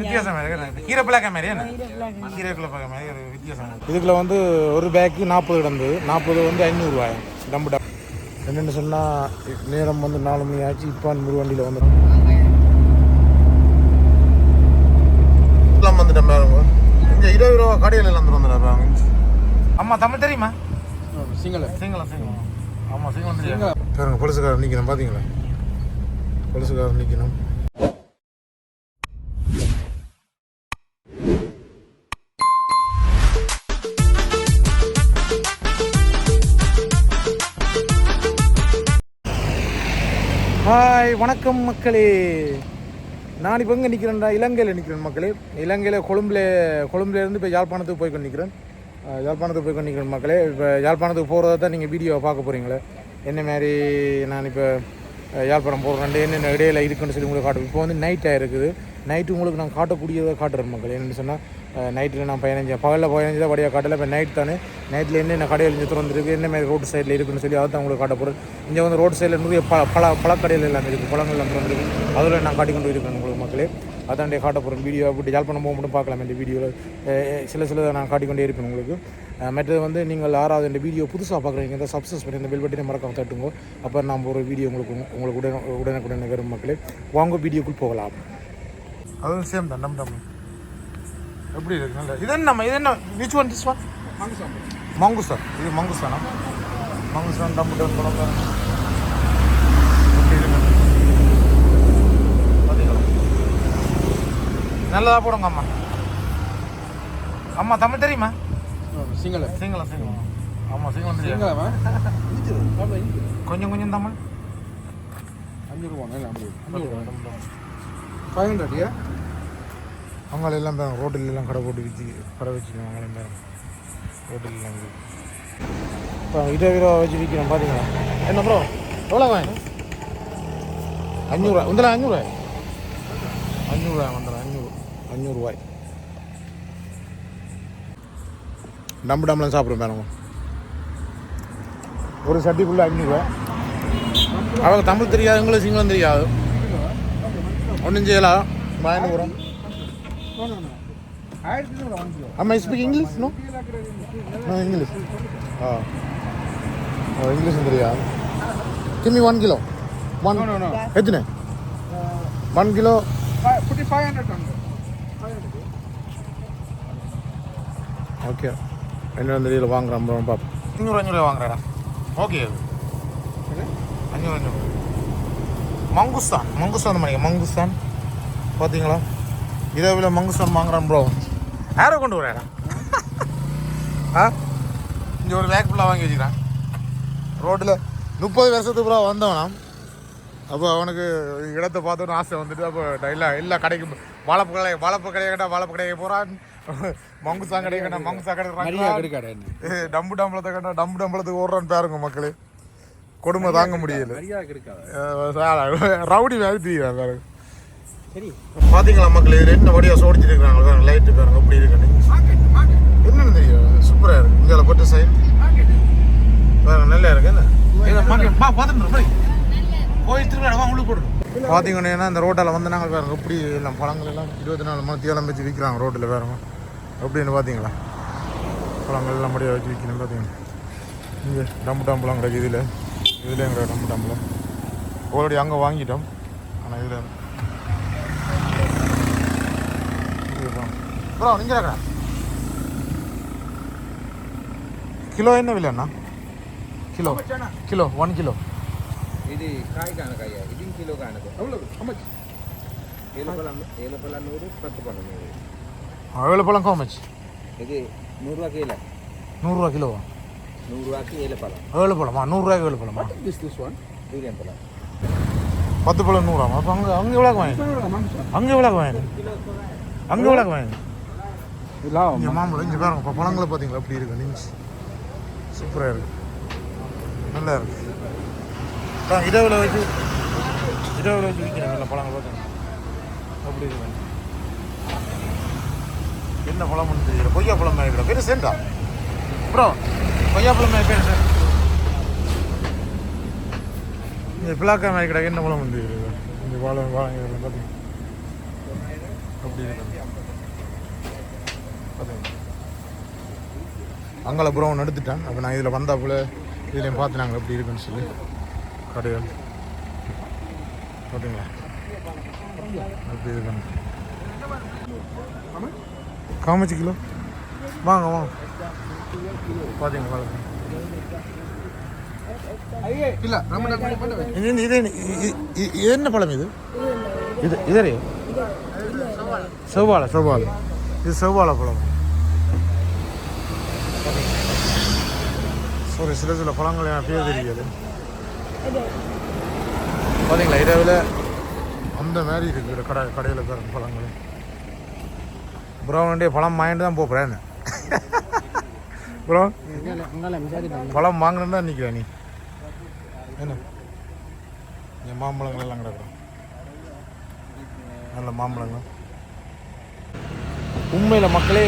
வித்தியாசம் இருக்கு. கீரை பிளாக்க மாதிரி என்ன? கீரை பிளாக்க மாதிரி ஒரு வித்தியாசம் இதுக்குள்ள வந்து ஒரு பேக்கு நாற்பது கிடந்தது நாற்பது வந்து ஐநூறுரூவாய் டம்பு டப் என்னென்னு சொன்னால் நேரம் வந்து நாலு மணி ஆச்சு. இப்போ முருவண்டியில் வந்துடும் எல்லாம் வந்துட்டேன் பாருங்க இங்கே இருபது ரூபா கடையில் எல்லாம் வந்துடும் பாருங்க அம்மா தமிழ் தெரியுமா? சிங்கள. சிங்களம் சிங்களம். ஆமாம் சிங்களம் தெரியும் பாருங்க பொலிசுக்காரர் நிற்கணும் பார்த்தீங்களா பொலிசுக்காரர் நிற்கணும் ஹாய் வணக்கம் மக்களே. நான் இப்போ எங்கே நிற்கிறேன்டா இலங்கையில் நிற்கிறேன் மக்களே. இலங்கையில் கொழும்புல கொழும்புலேருந்து இப்போ யாழ்ப்பாணத்துக்கு போய் கொண்டிருக்கிறேன் அஹ் யாழ்ப்பாணத்துக்கு போய் கொண்டிருக்கிறேன் மக்களே. இப்போ யாழ்ப்பாணத்துக்கு போகிறத தான் நீங்கள் வீடியோவை பார்க்க போகிறீங்களே என்ன மாதிரி நான் இப்போ யாழ்ப்பாணம் போகிறேன் என்னென்ன இடையில இருக்குன்னு சொல்லி உங்களுக்கு காட்டுறேன் இப்போ வந்து நைட் ஆகிருக்குது நைட்டு உங்களுக்கு நான் காட்டக்கூடியதை காட்டுறேன் மக்கள். என்னென்னு சொன்னால் நைட்டில் நான் பதினஞ்சு பகலில் பதினஞ்சு தான் வழியாக காட்டில் இப்போ நைட் தானே. நைட்டில் என்னென்ன கடையில் இருந்து திறந்துருக்கு என்ன மாதிரி ரோடு சைடில் இருக்குன்னு சொல்லி அதை தான் உங்களுக்கு காட்ட போகிறேன் இங்கே வந்து ரோடு சைடில் நிறைய பல பல பழக்கடையில் எல்லாம் இருக்குது பழங்கள் எல்லாம் திறந்துருக்கு அதில் நான் காட்டிக்கொண்டு இருக்கேன் உங்களுக்கு மக்களே. அதான் காட்ட போகிறேன் வீடியோ அப்படி யாழ்ப்பாணம் போக மட்டும் பார்க்கலாம். இந்த வீடியோவில் சில சில நான் காட்டிக்கொண்டே இருப்பேன் உங்களுக்கு. மற்றது வந்து நீங்கள் ஆறாவது இந்த வீடியோ புதுசாக பார்க்குறீங்க இந்த சப்ஸ்கிரைப் பண்ணி இந்த பெல் பட்டினை மறக்காம தட்டுங்க. அப்போ நான் ஒரு வீடியோ உங்களுக்கு உங்களுக்கு உடனே உடனே வரும் மக்களே. வாங்க வீடியோக்குள் போகலாம். அதுவும் சேம் தான். நம். எப்படி இருக்கு? நல்ல இது என்ன இது என்ன? Which one this one mangosteen இது மங்குஸ்தானா மங்குஸ்தான் டம் டம் படம் பாருங்க. எப்படி இருக்கு? பார்த்தீங்களா நல்லதா போடுங்க அம்மா. அம்மா தமிழ் தெரியுமா? சிங்கள. சிங்களம் சிங்களம் ஆமாம் சிங்களம் தெரியும் கொஞ்சம் கொஞ்சம் தமிழ். அஞ்சு ரூபா. ஃபைவ் ஹண்ட்ரட் அவங்களெல்லாம் அவங்கள எல்லாம் பேரும் கடை போட்டு வச்சு கடை வச்சுக்கணும் அவங்களையும் பேரும் ரோட்டில் இப்போ இருபது ரூபா வச்சு விற்கிறோம் பார்த்தீங்களா என்ன ப்ரோ எவ்வளோ வாங்க அஞ்சூறுரூவா வந்துடலாம் அஞ்சூறுவா அஞ்சூறுரூவா வந்துடலாம் அஞ்சூறு. அஞ்சூறுரூவாய் நம்பு டம்புலாம் சாப்பிட்றோம் மேடம் ஒரு சட்டிக்குள்ளே அஞ்சூறுரூவா அவங்க தமிழ் தெரியாது சிங்களம் தெரியாது. ஒன்றும் செய்யலாம் வாங்கிட்டு போகிறோம் ஆயிரத்தி ரூபா வாங்கிக்கோ Am I speak English? No? No English. Oh. Oh, English தெரியாது Give me one kilo. One. No, no, no. எத்தனை ஒன் கிலோ புட்டி ஃபைவ் ஹண்ட்ரட் வாங்க ஃபைவ் ஹண்ட்ரட் ஓகே என்ன தெரியல வாங்குறோம் அப்புறம் பார்ப்போம் அஞ்சூறு அஞ்சூறு வாங்குறேடா ஓகே அஞ்சூறு அஞ்சூறு மங்குஸ்தான் மங்குஸ்தான் பண்ணிக்க மங்குஸ்தான் பார்த்தீங்களா இதே விட மங்குஸ்தான் வாங்குறான் ப்ரோ யாரை கொண்டு வரேடா ஆ? இங்கே ஒரு பேக் ஃபுல்லாக வாங்கி வச்சுக்கிறேன். ரோட்டில் முப்பது வருஷத்துக்கு ப்ரோ வந்தவனா? அப்போ அவனுக்கு இடத்தை பார்த்தோன்னு ஆசை வந்துட்டு அப்போ எல்லா எல்லா கடைக்கும் வாழைப்பு கடை வாழைப்பு கடையை கேட்டால் வாழைப்பு கடையை போகிறான் மங்குசா கடையை கேட்டால் மங்குசா கடை டம்பு டம்பளத்தை கேட்டால் டம்பு டம்பளத்துக்கு ஓடுறான்னு பாருங்க மக்களே. கொடுமை தாங்க முடியல. ரவுடி மாதிரி தெரியுதா பாருங்க. சரி பாத்தீங்களா மக்களே ரெண்டு வடியா சோடிச்சிட்டு இருக்காங்க பாருங்க லைட்டு பாருங்க அப்படி இருக்கு என்னன்னு தெரியும்? சூப்பரா இருக்கு. இங்கே கொட்ட சைடு பாருங்க நல்லா இருக்கு என்ன? பார்த்தீங்கன்னா இந்த ரோட்டில் வந்து நாங்கள் பாருங்க எப்படி எல்லாம் பழங்கள் எல்லாம் இருபத்தி நாலு மணி தேலம் வச்சு விற்கிறாங்க ரோட்டில் பாருங்க. எப்படின்னு பார்த்தீங்களா பழங்கள் எல்லாம் முடிய வச்சு விற்கணும் பார்த்தீங்கன்னா இங்கே டம்பு டம்புலாம் கிடையாது இதில். இதில் எங்களை டம்பு டம்புலாம். ஆல்ரெடி அங்கே வாங்கிட்டோம். ஆனால் இதில் ப்ரோ நீங்கள் கிலோ என்ன விலைண்ணா கிலோ கிலோ ஒன் கிலோ ఇది కాయ కానకాయ ఇది కిలో కానక எவ்வளவு அம்மச் ఏలు పొలం ఏలు పొలం నూరు పత్తు పొలం నూరు எவ்வளோ பழம் கோமச் ఇది నూరు రూపాయకి ఏల நூறுரூவா கிலோவா నూరు రూపాయకి ఏల పొలం ஏழு பழமா நூறுரூவாய்க்கு ஏழு பழமா திஸ் திஸ் ஒன் దూరం పొలం பத்து பழம் நூறாமா அப்போ அங்கே அங்கே எவ்வளோ வாங்கி அங்கே எவ்வளோ வாங்கி அங்கே எவ்வளோ வாங்கி இல்லா இங்கே மாம்பழம் இங்கே பாருங்க இப்போ பழங்களை பார்த்தீங்களா? எப்படி இருக்கு? நீங்கள் சூப்பராக இருக்கு. நல்லா இருக்கு. அதான் இரவில் வச்சு இரவில் வச்சு விற்கிறேன் நல்ல பழங்கள் பார்த்தீங்க அப்படி இருக்கு? என்ன பழம்னு தெரியல கொய்யா பழம் மேய்க்கிற பேர் சேண்டா ப்ரோ கொய்யா பழம் மேய்க்கிற சார் இந்த பிளாக்கா மேய்க்கிற என்ன பழம் வந்து இந்த வாழை வாழை பார்த்தீங்க அப்படி இருக்கு? அங்கால ப்ரௌன் எடுத்துட்டேன். அப்போ நான் இதில் வந்தாப்புல இதுலேயும் பார்த்து நாங்கள் எப்படி இருக்குன்னு சொல்லி கடைகள். பார்த்தீங்களா எப்படி இருக்குன்னு. காமிச்சு கிலோ. வாங்க வாங்க. பார்த்தீங்களா என்ன- பழம் இது? இது இதரே செவ்வாழை. செவ்வாழை. இது செவ்வாழை பழம். சாரி சில சில பழங்கள் எனக்கு பேர் தெரியாது பார்த்தீங்களா இரவில் அந்த மாதிரி இருக்குது கடை கடையில் இருக்கிற பழங்கள். ப்ரோ வண்டிய பழம் வாங்கிட்டு தான் போகிறேன் ப்ரோ பழம் வாங்கணுன்னு தான் நிற்கிறேன் நீ. என்ன? என் மாம்பழங்கள் எல்லாம் கிடக்குறோம் நல்ல மாம்பழங்கள். உண்மையில் மக்களே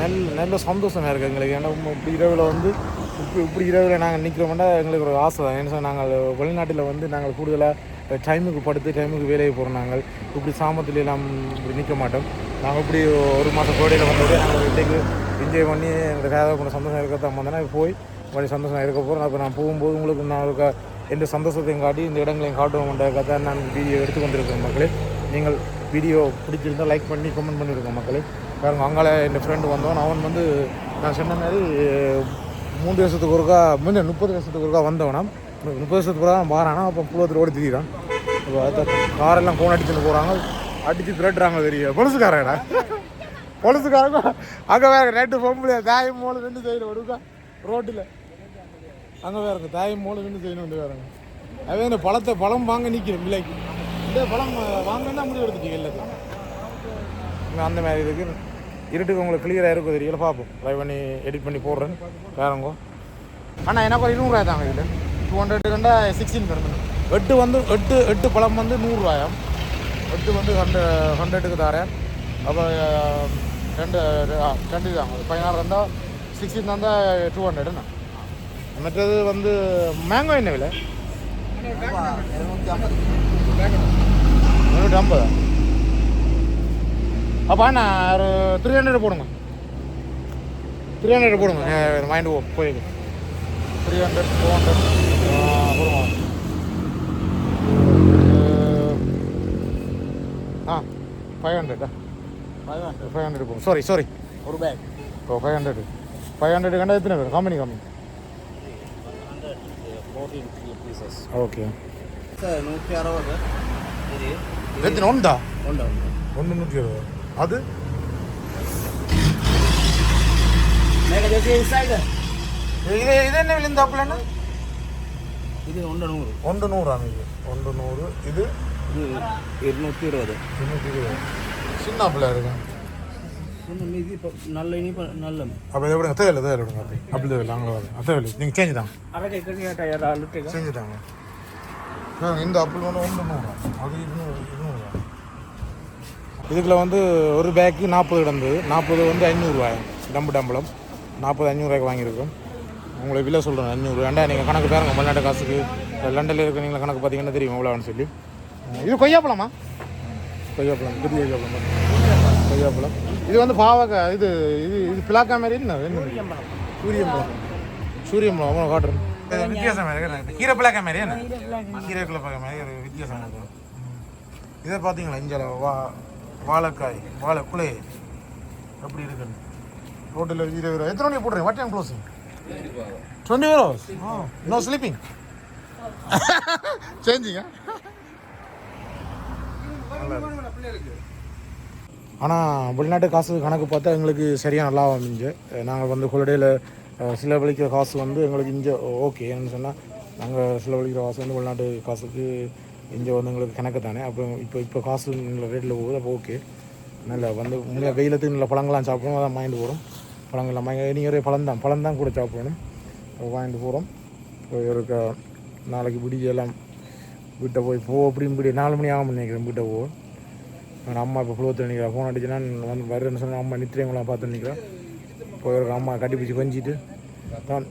நல்ல நல்ல சந்தோஷமாக இருக்குது எங்களுக்கு. ஏன்னா இப்படி இரவில் வந்து இப்படி இப்படி இரவில் நாங்கள் நிற்கிறோம்னா எங்களுக்கு ஒரு ஆசை தான். ஏன்னா நாங்கள் வெளிநாட்டில் வந்து நாங்கள் கூடுதலாக டைமுக்கு படுத்து டைமுக்கு வேலைக்கு போகிறோம் நாங்கள். இப்படி சாமத்தில் எல்லாம் இப்படி நிற்க மாட்டோம். நாங்கள் இப்படி ஒரு மாதம் கோடையில் வந்தது நாங்கள் இன்றைக்கு என்ஜாய் பண்ணி எங்களுக்கு தேவை கொஞ்சம் சந்தோஷம் இருக்கிறதா வந்தோன்னா போய் மறுபடியும் சந்தோஷம் இருக்க போகிறோம் அப்போ நான் போகும்போது உங்களுக்கு நான் ஒரு எந்த சந்தோஷத்தையும் காட்டி இந்த இடங்களையும் காட்டுவோம்ன்ற தான் நான் வீடியோ எடுத்துக்கொண்டிருக்கேன் மக்களே. நீங்கள் வீடியோ பிடிச்சிருந்தா லைக் பண்ணி கமெண்ட் பண்ணியிருக்கோம் மக்களே. பாருங்க அங்கால என் ஃப்ரெண்டு வந்தோம். அவன் வந்து நான் சொன்ன மாதிரி மூன்று வருஷத்துக்கு ஒருக்கா முந்தைய முப்பது வருஷத்துக்கு ஒருக்கா வந்தவனா முப்பது வருஷத்துக்கு ஒருக்கா வாரானா. அப்போ புலத்தில் ஓடி திரிகிறான் இப்போ காரெல்லாம் ஃபோன் அடிச்சுட்டு போகிறாங்க அடித்து திரட்டுறாங்க தெரியும் பொலிசுக்காரடா பொலிசுக்காரங்க அங்கே வேற ரெண்டு பொம்பளை தாயம் மூலம் ரெண்டு சைடு ஒருக்கா ரோட்டில். அங்கே வேற இருக்கு. தாயம் மூலம் ரெண்டு சைடு வந்து வேறங்க அதே இந்த பழத்தை பழம் வாங்க நிற்கிறேன் விலைக்கு. இந்த பழம் வாங்கன்னா முடிவு எடுத்துட்டீங்க எல்லாத்தையும். அந்த மாதிரி இருக்குது இருட்டுக்கு உங்களுக்கு கிளியராக இருக்கும் தெரியல பார்ப்போம் ட்ரை பண்ணி எடிட் பண்ணி போடுறேன். வேறங்கோ. அண்ணா எனக்கு ஒரு இருநூறுவா தாங்க இதில் டூ ஹண்ட்ரட் கண்டா சிக்ஸ்டீன் தரணும் எட்டு வந்து எட்டு எட்டு பழம் வந்து நூறுரூவாயாம் எட்டு வந்து ஹண்ட்ரட் ஹண்ட்ரட்டுக்கு தரேன். அப்போ ரெண்டு ஆ, ரெண்டு தான் பதினாறு இருந்தால் சிக்ஸ்டீன் தந்தால் டூ ஹண்ட்ரடுண்ணா மற்றது வந்து மேங்கோ என்ன விலை? முந்நூற்றி ஐம்பதா? அப்போ அண்ணா ஒரு த்ரீ ஹண்ட்ரட் போடுங்க. த்ரீ ஹண்ட்ரட் போடுங்க. மைண்டு போய் த்ரீ ஹண்ட்ரட் ஃபோர் ஹண்ட்ரட் போடுங்க. ஆ ஃபைவ் ஹண்ட்ரடா ஃபைவ் ஹண்ட்ரட் ஃபைவ் ஹண்ட்ரட் போகும் சாரி சாரி ஒரு pack oh five hundred five hundred கண்டா எத்தனை பேர்? கம்பெனி கம்மி ஓகே நூற்றி அறுபது. எத்தனை? ஒன்றா உண்டு ஒன்று நூற்றி இருபது அது? இது இது என்ன விழுந்தாப்புலன்னா இது ஒன்று நூறு. ஒன்று நூறா இது ஒன்று நூறு. இது? இருநூற்றி இருபது. தொண்ணூற்றி இருபது. சின்ன பிள்ளை இருக்கு இது இப்போ நல்ல இனிப்பு நல்ல அப்போ இதை விடுங்க. தேவையில்லை தேவையில்லை விடுங்க அப்படி. அப்படி தேவையில்லை அங்கே வருது தேவையில்லை நீங்கள் சேஞ்சு தாங்க. அரை டயர் ஆளுட்டு செஞ்சு தாங்க. இந்த அப்பிள் வந்து ஒன்று நூறா. அது இருநூறு இதுக்குள்ள வந்து ஒரு பேக்கு நாற்பது கிடந்தது நாற்பது வந்து ஐநூறுரூவாயம் டம்பு டம்பளம். நாற்பது ஐநூறுரூவாய்க்கு வாங்கியிருக்கோம். உங்களுக்கு விலை சொல்கிறேன் ஐநூறு. ரெண்டா நீங்கள் கணக்கு பாருங்கள் வெளிநாட்டு காசுக்கு. லண்டனில் இருக்க நீங்கள் கணக்கு பார்த்தீங்கன்னா தெரியும் எவ்வளோன்னு சொல்லி. இது கொய்யாப்பழமா? கொய்யாப்பழம் பெரிய கொய்யாப்பழம். கொய்யாப்பழம். இது வந்து பாவக்காய் இது இது இது பிளாக்கா மாதிரி என்ன சூரியம்பழம். சூரியம்பழம் அவ்வளோ காட்டுறேன். இது வித்தியாசம் இருக்கு கீரை பிளாக்கா மாதிரி என்ன? கீரை பிளாக்கா மாதிரி. ஒரு வித்தியாசம் இதை பார்த்தீங்களா இங்கே வா வாழைக்காய் வாழை குலை எப்படி இருக்குன்னு? ரோட்டில் இருபது ரூபா. எத்தனை மணிக்கு போடுறீங்க? What time closing twenty hours no sleeping சேஞ்சிங்க ஆனால் வெளிநாட்டு காசு கணக்கு பார்த்தா எங்களுக்கு சரியாக நல்லா அமைஞ்சு. நாங்கள் வந்து ஹொலிடேயில் செலவழிக்கிற காசு வந்து எங்களுக்கு இங்கே ஓகே. ஏன்னு சொன்னால் நாங்கள் செலவழிக்கிற காசு வந்து வெளிநாட்டு காசுக்கு இங்கே வந்தவங்களுக்கு கணக்கு தானே. அப்போ இப்போ இப்போ காசு ரேட்டில் போகுது அப்போ ஓகே நல்ல வந்து உங்களை வெயிலத்துக்கு நல்ல பழங்கள்லாம் சாப்பிடணும் அதான் வாங்கிட்டு போகிறோம் பழங்கள்லாம் வாங்கி நீங்கள் ஒரே பழம் தான் பழம் தான் கூட சாப்பிடணும். வாங்கிட்டு போகிறோம் இருக்க நாளைக்கு விடியெல்லாம் வீட்டை போய் போ அப்படின்னு இப்படி நாலு மணி ஆகும் நினைக்கிறேன் வீட்டை போ. அம்மா இப்போ புழுவத்தில் நிற்கிறேன் ஃபோன் அடிச்சுன்னா வந்து வருன்னு சொன்னால் அம்மா நித்திரைங்களாம் பார்த்து நிற்கிறேன் போய் ஒரு அம்மா கட்டி பிடிச்சி கொஞ்சிட்டு தான்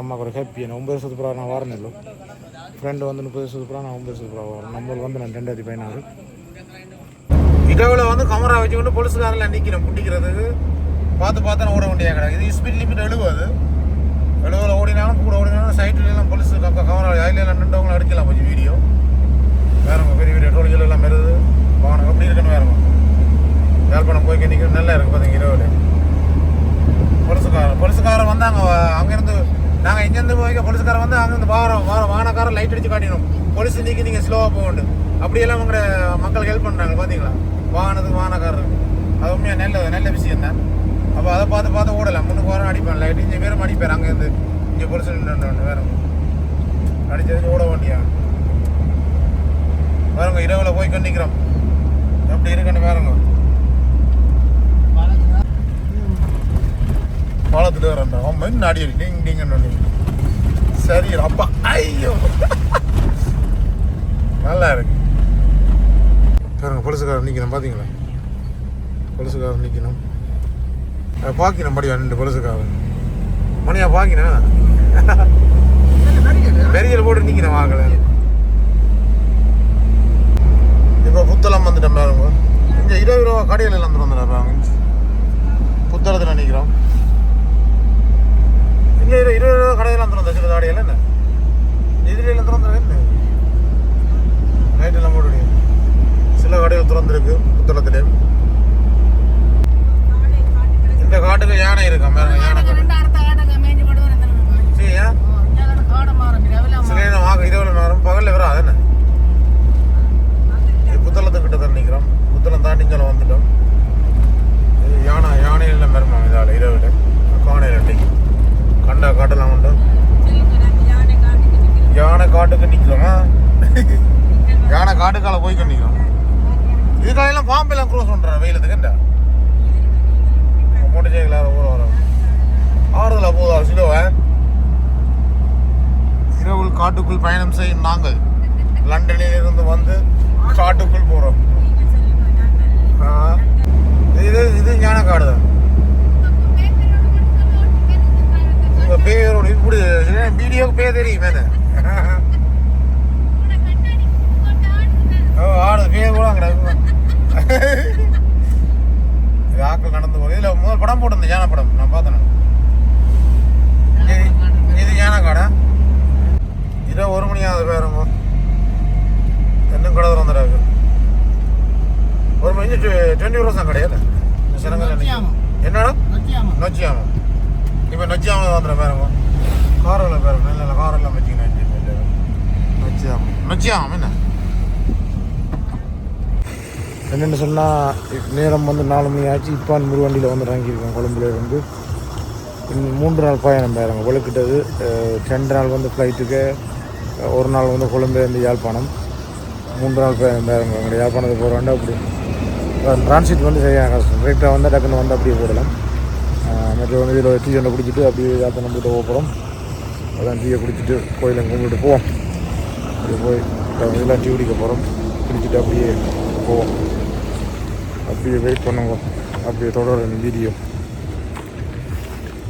அம்மா கூட ஹாப்பி ஒன்பது வருஷத்துக்கு பிறகு நான் வாரணும் இல்லை ஃப்ரெண்டு வந்து முப்பது வருஷத்துக்கு நான் ஐம்பது வருஷத்துக்கு வரும். நம்மளுக்கு வந்து நான் ரெண்டாயிரத்தி பதினாறு. இடவில் வந்து கமரா வச்சுக்கிட்டு போலீஸ்காரில் நிற்கிறோம் பிடிக்கிறதுக்கு பார்த்து பார்த்து நான் ஓட வேண்டிய கிடக்கு. இது ஸ்பீட் லிமிட் எழுபது எழுபதில் ஓடினாலும் கூட ஓடினாலும் சைட்டில் எல்லாம் போலீஸ் கமரா அதில் நின்றவங்களும் அடிக்கலாம் கொஞ்சம் வீடியோ வேறு பெரிய பெரிய டோல்கள் எல்லாம் வருது. வாகனம் எப்படி இருக்குன்னு வேறு யாழ்ப்பாணம் போய் நிற்கிறது நல்லா இருக்கு பார்த்தீங்க இரவு போலீஸுக்காரன் போலீஸுக்காரன் வந்து அங்கே அங்கேருந்து நாங்கள் இங்கேருந்து போய் போலீஸுக்காரன் வந்து அங்கேருந்து வாரம் வாரம் வானக்காரன் லைட் அடிச்சு காட்டினோம் போலீஸ் நீக்கி நீங்கள் ஸ்லோவாக போகணும். அப்படியெல்லாம் உங்களோட மக்கள் ஹெல்ப் பண்ணுறாங்க பார்த்தீங்களா வாகனத்துக்கு வானக்காரர் அது உண்மையாக நல்ல நல்ல விஷயம் தான் அப்போ அதை பார்த்து பார்த்து ஓடலாம். முன்னுக்கு வாரம் அடிப்பேன். லைட் இங்கே பேரும் அடிப்பார். அங்கேருந்து இங்கே போலீஸ் நின்று வேற அடிச்சது ஓட வேண்டியா பாருங்க இரவில் போய் கண்டிக்கிறோம். அப்படி இருக்குன்னு பாருங்க. பாலத்துல வரேன் அவன் மென் அடி அடி டிங் சரி அப்பா. ஐயோ. நல்லா இருக்கு. பாருங்க பொலிசுக்காரர் நிற்கணும் பார்த்தீங்களா பொலிசுக்காரர் நிற்கணும் பார்க்கணும் படியா ரெண்டு பொலிசுக்காரர் மணியா பாக்கினா? பெரியல் போட்டு நிற்கிறேன் வாங்கல இப்போ புத்தளம் வந்துட்டேன் பாருங்க. இங்கே இருபது ரூபா கடையில் வந்துட்டு வந்துடும் பாருங்க புத்தளத்தில் நிற்கிறோம் இங்கே இரு இருபது ரூபா கடையில் வந்துடும் சில கடையில் என்ன இதில் எல்லாம் திறந்துடும் என்ன நைட்டெல்லாம் போட்டு சில கடைகள் திறந்துருக்கு புத்தளத்திலே இந்த காட்டுக்கு யானை இருக்கா பாருங்க யானை காடு சரியா சில நேரம் வாங்க இரவு நேரம் பகலில் வரும் அதென்ன புத்தளத்துக்கிட்ட தான் நிற்கிறோம் புத்தளம் தாண்டி இங்கே வந்துட்டோம் இது யானை யானையில் மருமா இதால் இரவில் காணையில் அன்னைக்கு கண்டா காட்டலாம் உண்டு யானை காட்டுக்கு நிற்கிறோமா யானை காட்டுக்கால போய் நிற்கிறோம் இதுக்காலையெல்லாம் பாம்பெல்லாம் க்ரோஸ் பண்ணுறேன் வெயிலத்துக்கு என்ன மூட்டை ஜெயிக்கல ஊர் வரும் ஆறுதலா போதா சிலோவை இரவில் காட்டுக்குள் பயணம் செய்யும் நாங்கள். லண்டனில் இருந்து வந்து காட்டுக்குள் போகிறோம் இது இது ஞானக்காடு தான். உங்க பேரோட இப்படி வீடியோக்கு பேர் தெரியும் என்ன? ஓ ஆடு பேர் கூட கிடக்கு ஆக்கள் நடந்து போகுது. இதில் முதல் படம் போட்டிருந்தேன் ஞான படம் நான் பார்த்தேன். இது- இது ஞானக்காடா? இதோ ஒரு மணி ஆகுது பேருங்க இன்னும் கடை திறந்துடாது ஒரு மணி டுவெண்ட்டி ருபீஸ் தான் கிடையாது என்னடா? நொச்சியாமம். இப்போ நொச்சியாமம் வந்துடும் பேருங்க காரில் பேருங்க இல்லை இல்லை காரெல்லாம் வச்சுக்கணும் நொச்சியாமம். நொச்சியாமம் என்ன? என்னென்னு சொன்னால் நேரம் வந்து நாலு மணி ஆச்சு. இப்பான் முருவண்டியில் வந்து இறங்கியிருக்கோம் கொழும்புல இருந்து. இன்னும் மூன்று நாள் பயணம் பேருங்க விளக்கிட்டது அஹ், ரெண்டு நாள் வந்து ஃப்ளைட்டுக்கு ஒரு நாள் வந்து கொழும்புலேருந்து யாழ்ப்பாணம் மூன்று நாள் பயணம் எங்களுடைய யாழ்ப்பாணத்துக்கு போகிறோண்டா அப்படி டிரான்சிட் வந்து சரியாக கஷ்டம் டிரெக்டாக வந்து டக்குன்னு வந்து அப்படியே போடலாம். மற்ற வந்து இதில் டீ ஒன்றை குடிச்சிட்டு அப்படியே யாழ்ப்பாணம் போயிட்டு போகிறோம் அதான் டீயை குடிச்சிட்டு கோயிலை கும்பிட்டு போவோம். அப்படியே போய் இதெல்லாம் டீ குடிக்க போகிறோம் குடிச்சிட்டு அப்படியே போவோம். அப்படியே வெயிட் பண்ணுவோம். அப்படியே தொடரும் வீடியோ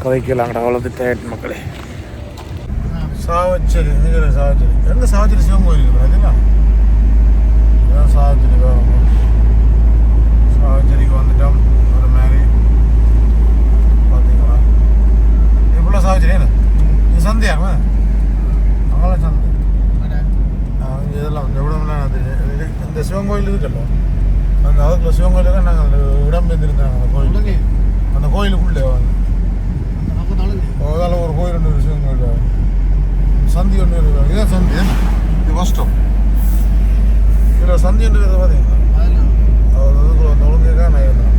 கதைக்கலாங்கடா அவ்வளோது டயர்ட் மக்களே. சாவச்சேரி எங்கே சாவச்சேரி எங்கே சாவச்சேரி சிவன் கோயில் இருக்குது பார்த்தீங்களா இதான் சாவச்சேரி வேணும் சாவச்சேரிக்கு வந்துட்டோம் ஒரு மாதிரி பார்த்தீங்களா இவ்வளோ சாவச்சேரி என்ன இது சந்தையாங்க அங்கெல்லாம் சந்தை ஆ, இங்க இதெல்லாம் இந்த விடமெல்லாம் அது இது- இந்த சிவன் கோயில் இருக்குல்ல அந்த அதுக்குள்ள சிவன் கோயிலுக்கு நாங்கள் அந்த இடம் பெற்றிருந்தாங்க அந்த கோயில் அந்த கோயிலுக்குள்ளே வாங்க அதால ஒரு கோயில் ஒன்று இருக்கு சிவன் கோயில் சந்தி ஒன்று இருக்கு இதான் சந்தி இது கஷ்டம் இதில் சந்தி ஒன்று இருக்குது பார்த்தீங்களா அது அதுக்குள்ள அந்த ஒழுங்காக நான் இருந்தேன்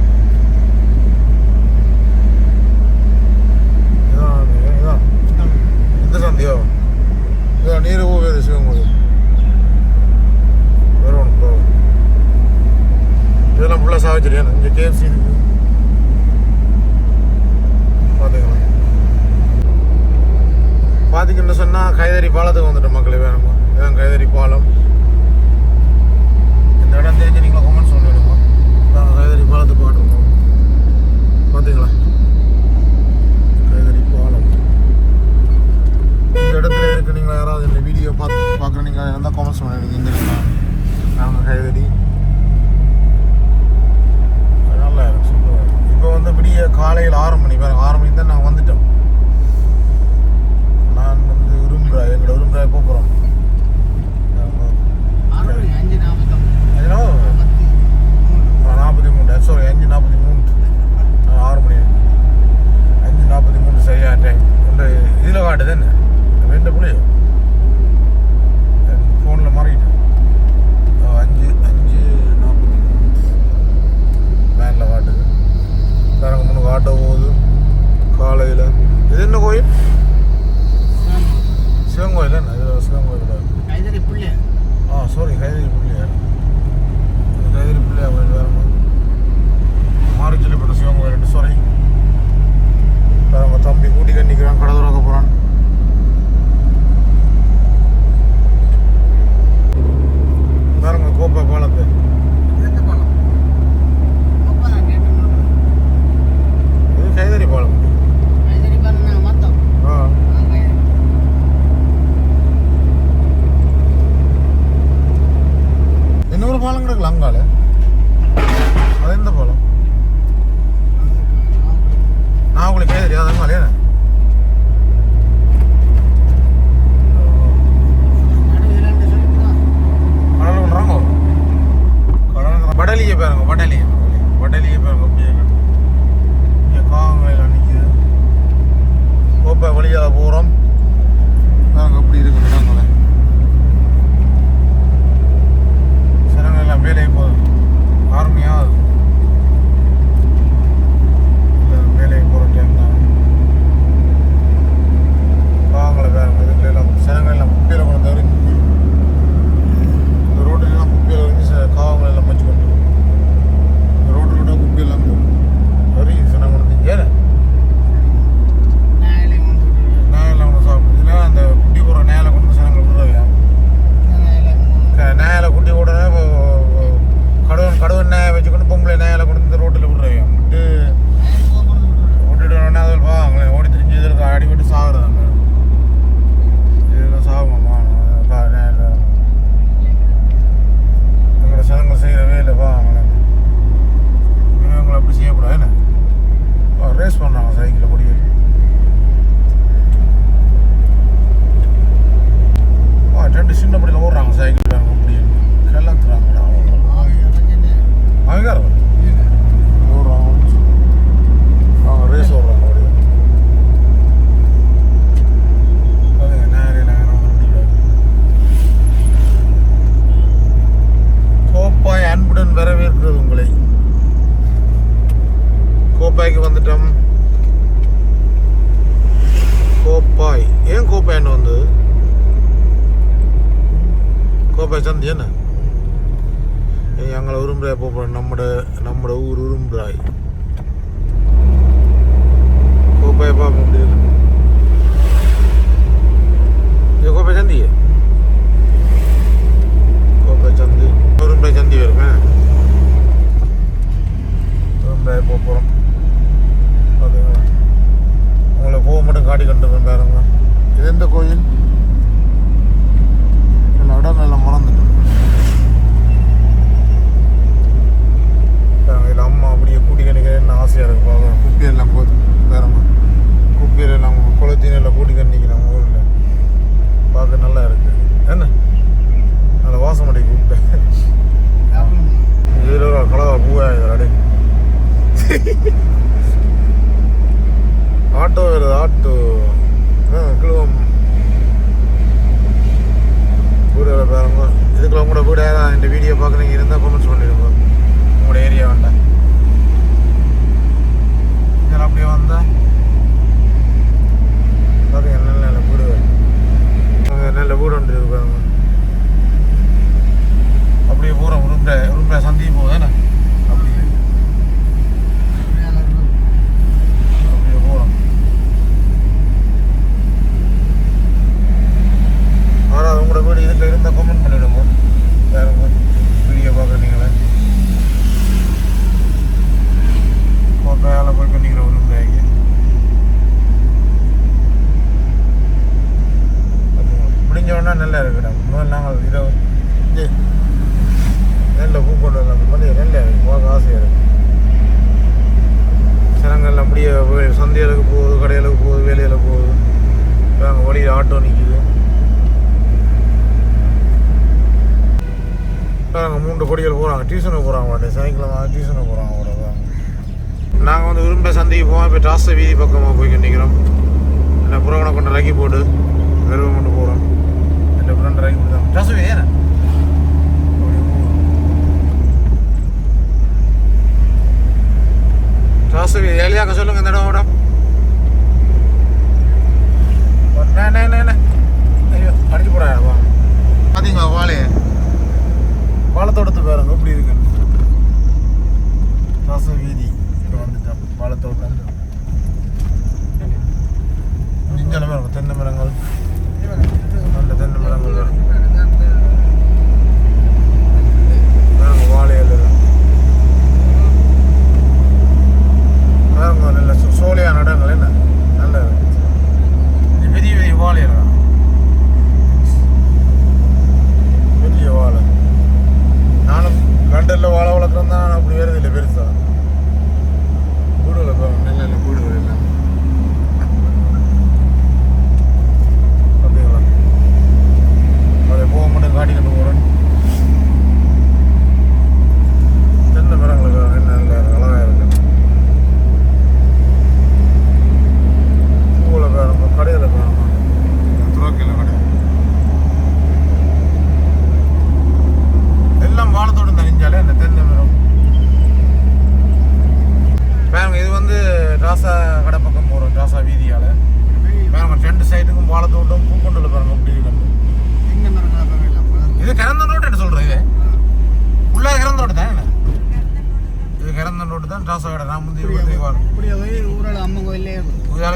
இதான் இதான் இந்த சந்தியோ இதான் நீர் வேறு சிவன் கோயில் வேறு ஒன்று போகும் இதெல்லாம் ஃபுல்லாக சாவச்சரியா இங்கே கேஎஃப்சி இருக்கு பார்த்தீங்களா பார்த்தீங்கன்னு சொன்னால் கைதறி பாலத்துக்கு வந்துட்டோம் மக்களே வேணுமா இதான் கைதறி பாலம். இந்த இடம் தெரிஞ்சு நீங்களும் கமெண்ட் சொல்லிடுங்க நாங்கள் கைதறி பாலத்துக்கு பாட்டுருக்கோம் பார்த்தீங்களா கைதறி பாலம். இந்த இடத்துல இருக்கு நீங்கள் யாராவது இந்த வீடியோ பார்த்து பார்க்குற நீங்கள் இருந்தால் கமெண்ட்ஸ் பண்ணிடுங்க இந்த நாங்கள் கைதறி இப்போ வந்து விடிய காலையில் ஆறு மணி வேறு ஆறு மணி தான் நான் வந்துட்டோம். நான் வந்து உரும்புராய் எங்களோட உரும்புராய் போகிறோம் நாற்பத்தி மூணு. சாரி அஞ்சு நாற்பத்தி மாடி கண்டுப்பேன் பாருங்க இது எந்த கோயில்? இல்லை இடம் நல்லா மறந்துட்டேன் இதில் அம்மா அப்படியே கூட்டி கணிக்கிறேன்னு ஆசையாக இருக்கு பார்க்க குப்பியெல்லாம் போது வேறம்மா குப்பியில் நம்ம குளத்தினில் கூட்டி கண்டிக்கிறோம் ஊரில். பார்க்க நல்லா இருக்கு. என்ன? நல்ல வாசம் அடி கூப்பிட்டு இதில் ஒரு கலவா பூவாக அடி. ஆட்டோ வருது ஆட்டோ. கிலோம் கூட வேலை பாருங்க. இதுக்குள்ள உங்களோட கூட ஏதாவது இந்த வீடியோ பார்க்குறீங்க இருந்தால் கமெண்ட்ஸ் பண்ணிடுங்க. உங்களோட ஏரியா வேண்டாம் இதில் அப்படியே வந்தால் மூன்று கொடிகள் போகிறாங்க டியூஷனுக்கு போகிறாங்க மாட்டேன் சனிக்கிழமை டியூஷனுக்கு போகிறாங்க அவ்வளோதான் நாங்கள் வந்து விரும்ப சந்தைக்கு போவோம் இப்போ டாஸ்ட வீதி பக்கமாக போய் நிற்கிறோம் என்ன புறவனை கொண்டு ரகி போட்டு வெறும் கொண்டு போகிறோம் என்ன ஃப்ரெண்ட் ரகி போட்டு தான் டாஸ்ட வீதி ஏன்னா டாஸ்ட வீதி. ஏழியாக்க சொல்லுங்க இந்த இடம் மேடம் நே நே நே ஐயோ அடிச்சு போடாயா வா பார்த்தீங்களா வாழைய வாழைத்தோட்டத்து பாருங்க எப்படி இருக்கு? ராச வீதி இப்போ வந்துட்டோம் வாழைத்தோட்டம் நெஞ்சல மரம் தென்னை மரங்கள் நல்ல தென்னை மரங்கள் வரும் பாருங்க வாழை எல்லாம் பாருங்க நல்ல சோ- சோலையான இடங்கள் என்ன நல்ல இது பெரிய பெரிய வாழை இடம் பெரிய வாழை நானும் லண்டனில் வாழை வளர்க்குறேன் தான் நான் அப்படி வருது இல்லை பெருசா வீடுகளை பாருங்க நல்ல நல்ல வீடுகள் எல்லாம் பார்த்தீங்களா அதை போக மட்டும் காட்டிக்கிட்டு போகிறேன் தென்னை மரங்களுக்கு என்ன நல்ல அழகாக இருக்கு பூவில் பாருங்க கடையில் பாருங்க துறக்கையில் கடை எல்லாம் வாழைத்தோட்டம் தனிஞ்சாலே இந்த தென்னை மரம் பாருங்க இது வந்து ராசா கடை பக்கம் போகிறோம் ராசா வீதியால் பாருங்க ரெண்டு சைடுக்கும் வாழைத்தோட்டம் பூக்கொண்டில் பாருங்க அப்படி இருக்கு இது கிறந்த ரோட்டு சொல்கிறேன் இது உள்ள கிறந்த ரோட்டு தான் இது கிறந்த ரோட்டு தான் ராசா கடை நான் முந்தைய வந்து வரும் புதியாகவே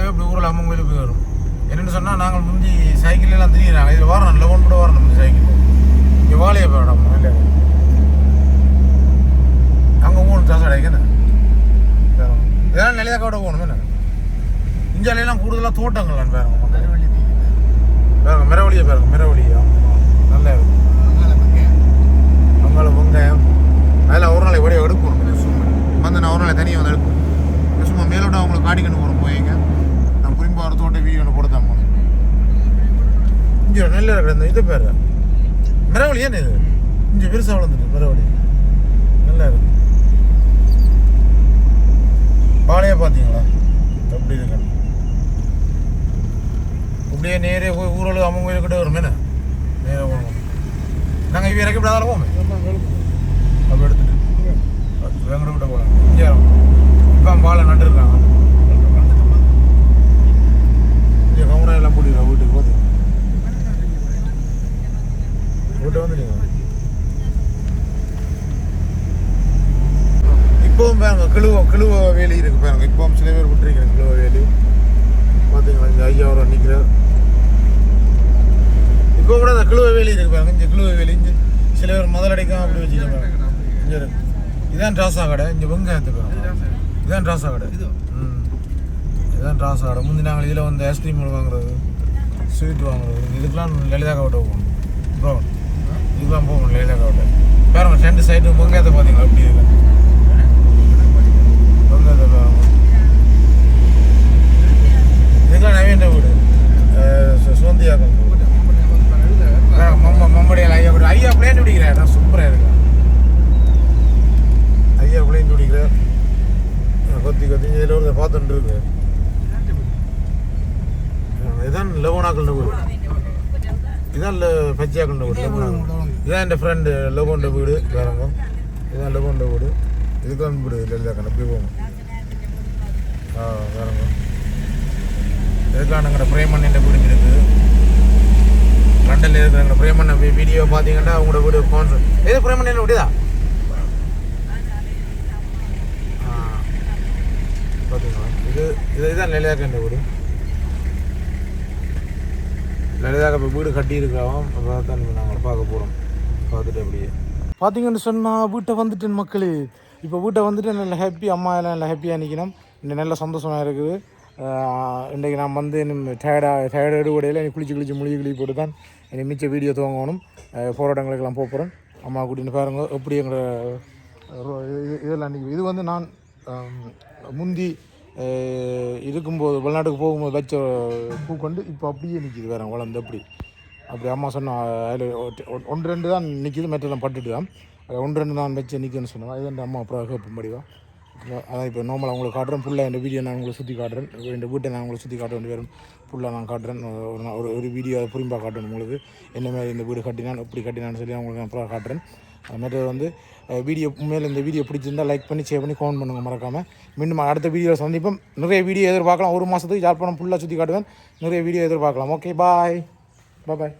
இப்படி ஊரில் அம்மன் கோயிலுக்கு போய் வரும் என்னென்னு சொன்னால் நாங்கள் முந்தி சைக்கிள் எல்லாம் திரியிறாங்க இதில் வரணும் லெவன் கூட வரணும் முந்தி சைக்கிள் இங்கே வாழைய போயிடும் இல்லை அங்கே போகணும் ராசா கடைக்கு என்ன இதெல்லாம் நிலையாக கூட போகணும் என்ன இஞ்சாலையெல்லாம் கூடுதலாக தோட்டங்கள் நான் பாருங்க பாருங்க மிரவழியை பாருங்க மிரவழியை நல்லா இருக்கு அவங்கள வெங்காயம் அதில் ஒரு நாளைக்கு வடியாக எடுக்கணும் சும்மா வந்து நான் ஒரு நாளைக்கு தனியாக வந்து எடுப்பேன் நான் சும்மா மேலோட அவங்களை காட்டிக்கணும் போகிறோம் போய்ங்க நான் புரிம்பா ஒரு தோட்ட வீடியோ ஒன்று போட்டு தான் போனேன் இங்கே நெல்ல இருக்கிற இந்த இது பேர் மரவழி ஏன் இது இங்கே பெருசாக வளர்ந்துட்டு மரவழி நல்லா இருக்கு பாலையை பார்த்தீங்களா எப்படி இருக்கு அப்படியே நேரே போய் ஊரில் அம்மன் கோயிலுக்கிட்ட வரும் நேராக போகணும் நாங்கள் இவ இறக்கி விடாத போமே அப்போ எடுத்துட்டு வேங்கட விட்ட போகலாம் இங்கே இப்போ பாலை நட்டுருக்காங்க இங்கே எல்லாம் போட்டுக்கிறோம் வீட்டுக்கு போது. வீட்டை வந்துட்டீங்க இப்போவும் பாருங்க கிழுவ கிழுவ வேலி இருக்கு பாருங்க. இப்போவும் சில பேர் விட்டுருக்கிறேன் கிழுவ வேலி. பார்த்தீங்களா இந்த ஐயா அவர் நிற்கிறார் இப்போ கூட அந்த கிழுவ வேலி இருக்கு பாருங்க இந்த கிழுவ வேலி இங்கே சில பேர் முதலடைக்காம அப்படி வச்சுக்கிறாங்க இங்கே இருக்கு. இதான் ராசா கடை இங்கே வெங்காயத்து பாருங்க இதான் ராசா கடை. ம். இதான் ட்ராஸ் கடை முந்தி நாங்கள் இதில் வந்து ஐஸ்கிரீம் வாங்குறது ஸ்வீட் வாங்குறது. இதுக்கெல்லாம் லலிதா கவட்டை போகணும். ப்ரோ இதுக்கெல்லாம் போகணும் லலிதா கவட்டை பாருங்க ரெண்டு சைடு வெங்காயத்தை பார்த்தீங்களா? அப்படி இருக்கு? வெங்காயத்தை இதுக்கெலாம் நவீன வீடு. சுவந்தியாக்கம் மம்ம மம்மடியால் ஐயா கூட ஐயா பிளேன் பிடிக்கிறார். நான் சூப்பராக இருக்கேன் ஐயா பிளேன் பிடிக்கிறார். கொத்தி கொத்தி இதில் ஒரு பார்த்துட்டு இருக்கு. இதான் லெவனாக்கள் வீடு இதான் பச்சையாக்கள் வீடு இதான் என் ஃப்ரெண்டு லெவன்ட வீடு வேறங்க. இதான் லெவன்ட வீடு. இதுதான் வீடு லலிதாக்கன் அப்படி போகும் ஆ வேறங்க. இதுக்கெல்லாம் நாங்கள் பிரேமன் வீடு இருக்குது லண்டனில் இருக்கிற பிரேமன் வீடியோ பார்த்தீங்கன்னா அவங்களோட வீடு கான்சர்ட் எது பிரேமன் வீடுதா ஆ பார்த்தீங்களா? இது இது இதுதான் லலிதாக்கன் வீடு. லலிதாக இப்போ வீடு கட்டியிருக்கிறோம். அப்போ தான் நாங்கள் பார்க்க போகிறோம் பார்த்துட்டு அப்படியே. பார்த்தீங்கன்னு சொன்னால் வீட்டை வந்துட்டேன் மக்களே. இப்போ வீட்டை வந்துட்டு நல்ல ஹாப்பி அம்மா எல்லாம் நல்லா ஹாப்பியாக நிற்கணும் இன்னும் நல்ல சந்தோஷமாக இருக்குது. இன்றைக்கி நான் வந்து இன்னும் டயர்டாக டயர்டு எடுபடையில். எனக்கு குளிச்சு குளிச்சு முழுகி குளி போட்டு தான் எனக்கு மிச்ச வீடியோ துவங்கணும். போராட்டங்களுக்கெல்லாம் போகிறேன் அம்மா கூட்டின்னு பாருங்க எப்படி எங்களை இது- இதெல்லாம் இது வந்து நான் முந்தி இருக்கும்போது வெளிநாட்டுக்கு போகும்போது வச்ச பூ கொண்டு இப்போ அப்படியே நிற்கிது வேற வளர்ந்து அப்படி. அப்படி அம்மா சொன்னால் அதில் ஒன்று ரெண்டு தான் நிற்கிது மற்றெல்லாம் பட்டுட்டு தான். ஒன்று ரெண்டு தான் வச்சு நிற்குன்னு சொன்னோம் இது என் அம்மா அப்புறம் கேட்ப முடியும் அதான் இப்போ நார்மலாக உங்களுக்கு காட்டுறேன் ஃபுல்லாக இந்த வீடியோ நான் உங்களை சுற்றி காட்டுறேன் என் வீட்டை நான் உங்களை சுற்றி காட்ட வேண்டிய வரும் ஃபுல்லாக நான் காட்டுறேன் ஒரு ஒரு ஒரு வீடியோ புரிம்பாக காட்டணும் உங்களுக்கு. என்ன மாதிரி இந்த வீடு கட்டினான் எப்படி கட்டினான்னு சொல்லி உங்களுக்கு நான் அப்புறம் காட்டுறேன். அது மாதிரி வந்து வீடியோ மேலே இந்த வீடியோ பிடிச்சிருந்தா லைக் பண்ணி ஷேர் பண்ணி கமெண்ட் பண்ணுங்கள் மறக்காமல் மீண்டும் அடுத்த வீடியோவில் சந்திப்போம். நிறைய வீடியோ எதிர்பார்க்கலாம். ஒரு மாதத்துக்கு யாழ்ப்பாணம் ஃபுல்லாக சுற்றி காட்டுவேன். நிறைய வீடியோ எதிர்பார்க்கலாம். ஓகே பாய் பாய்